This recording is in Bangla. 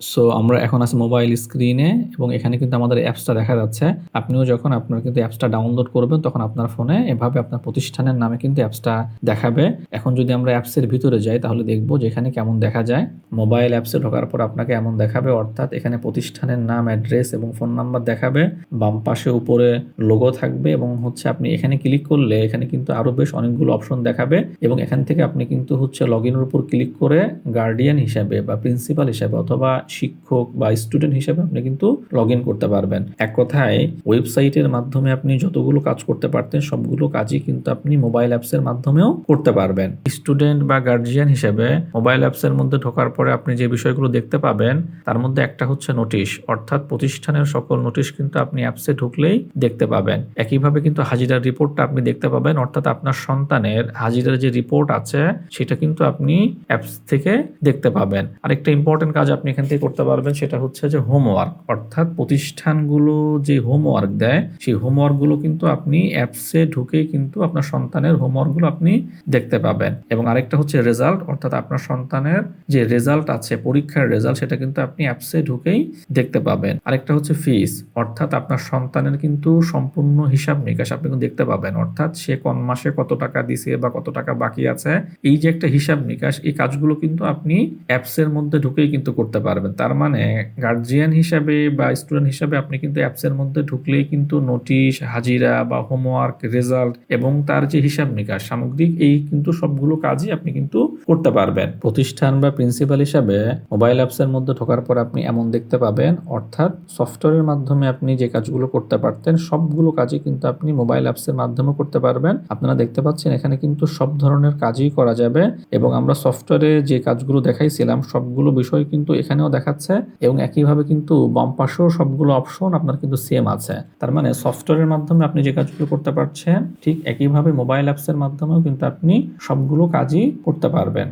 সো আমরা এখন আছি মোবাইল স্ক্রিনে এবং এখানে কিন্তু আমাদের অ্যাপসটা দেখা যাচ্ছে। আপনিও যখন আপনার কিন্তু অ্যাপসটা ডাউনলোড করবেন, তখন আপনার ফোনে এভাবে আপনার প্রতিষ্ঠানের নামে কিন্তু অ্যাপসটা দেখাবে। এখন যদি আমরা অ্যাপসের ভিতরে যাই, তাহলে দেখব যে এখানে কেমন দেখা যায়। মোবাইল অ্যাপসে ঢোকার পর আপনাকে এমন দেখাবে, অর্থাৎ এখানে প্রতিষ্ঠানের নাম অ্যাড্রেস এবং ফোন নাম্বার দেখাবে। বাম পাশে উপরে লোগো থাকবে এবং হচ্ছে আপনি এখানে ক্লিক করলে এখানে কিন্তু আরও বেশ অনেকগুলো অপশন দেখাবে এবং এখান থেকে আপনি কিন্তু হচ্ছে লগ ইনের উপর ক্লিক করে গার্ডিয়ান হিসাবে বা প্রিন্সিপাল হিসাবে অথবা শিক্ষক বা স্টুডেন্ট হিসাবে আপনি কিন্তু লগ ইন করতে পারবেন। এক কথায় ওয়েবসাইটের মাধ্যমে আপনি যতগুলো কাজ করতে পারতেন, সবগুলো কাজই কিন্তু আপনি মোবাইল অ্যাপসের মাধ্যমেও করতে পারবেন। স্টুডেন্ট বা গার্জিয়ান হিসেবে মোবাইল অ্যাপসের মধ্যে ঢোকার পরে আপনি যে বিষয়গুলো দেখতে পাবেন, তার মধ্যে একটা হচ্ছে নোটিশ অর্থাৎ প্রতিষ্ঠানের সকল নোটিশ কিন্তু আপনি অ্যাপসে ঢুকলেই দেখতে পাবেন। একইভাবে কিন্তু হাজিরার রিপোর্টটা আপনি দেখতে পাবেন, অর্থাৎ আপনার সন্তানের হাজিরার যে রিপোর্ট আছে, সেটা কিন্তু আপনি অ্যাপস থেকে দেখতে পাবেন। আরেকটা ইম্পর্টেন্ট কাজ আপনি এখান থেকে করতে পারবেন সেটা হচ্ছে যে হোমওয়ার্ক অর্থাৎ প্রতিষ্ঠানগুলো যে হোমওয়ার্ক দেয়, সেই হোমওয়ার্কগুলো কিন্তু আপনি অ্যাপসে ঢুকে কিন্তু আপনার সন্তানের হোমওয়ার্কগুলো আপনি দেখতে পাবেন। এবং আরেকটা হচ্ছে রেজাল্ট অর্থাৎ আপনার সন্তানের যে রেজাল্ট আছে, পরীক্ষার রেজাল্ট সেটা কিন্তু আপনি অ্যাপসে ঢুকেই দেখতে পাবেন। আরেকটা হচ্ছে ফিস অর্থাৎ আপনার সন্তানের কিন্তু সম্পূর্ণ হিসাব নিকাশ আপনি কিন্তু দেখতে পাবেন। অর্থাৎ সে কোন মাসে কত টাকা দিছে বা কত টাকা বাকি আছে, এই যে একটা হিসাব নিকাশ, এই কাজগুলো কিন্তু আপনি অ্যাপসের মধ্যে ঢুকেই কিন্তু করতে পারবেন তার মানে গার্জিয়ান হিসাবে বা স্টুডেন্ট হিসাবে আপনি কিন্তু অ্যাপসের মধ্যে ঢুকলেই কিন্তু নোটিশ হাজিরা বা হোমওয়ার্ক রেজাল্ট এবং তার যে হিসাব নিকাশ, সামগ্রিক এই কিন্তু সবগুলো কাজই আপনি কিন্তু করতে পারবেন। প্রতিষ্ঠান বা প্রিন্সিপাল হিসাবে মোবাইল অ্যাপসের মধ্যে ঢোকার পর আপনি এমন দেখতে পাবেন, অর্থাৎ সফটওয়্যারের মাধ্যমে আপনি যে কাজগুলো করতে পারতেন, সবগুলো কাজই কিন্তু আপনি মোবাইল অ্যাপসের মাধ্যমে করতে পারবেন। আপনারা দেখতে পাচ্ছেন এখানে কিন্তু সব ধরনের কাজই করা যাবে এবং আমরা সফটওয়্যারে যে কাজগুলো দেখাইছিলাম, সবগুলো বিষয় কিন্তু এখানেও দেখাচ্ছে এবং একইভাবে কিন্তু বাম পাশেও সবগুলো অপশন আপনার কিন্তু সেম আছে। তার মানে সফটওয়্যারের মাধ্যমে আপনি যে কাজগুলো করতে পারছেন, ঠিক একইভাবে মোবাইল অ্যাপসের মাধ্যমেও কিন্তু আপনি সবগুলো কাজই করতে পারবেন।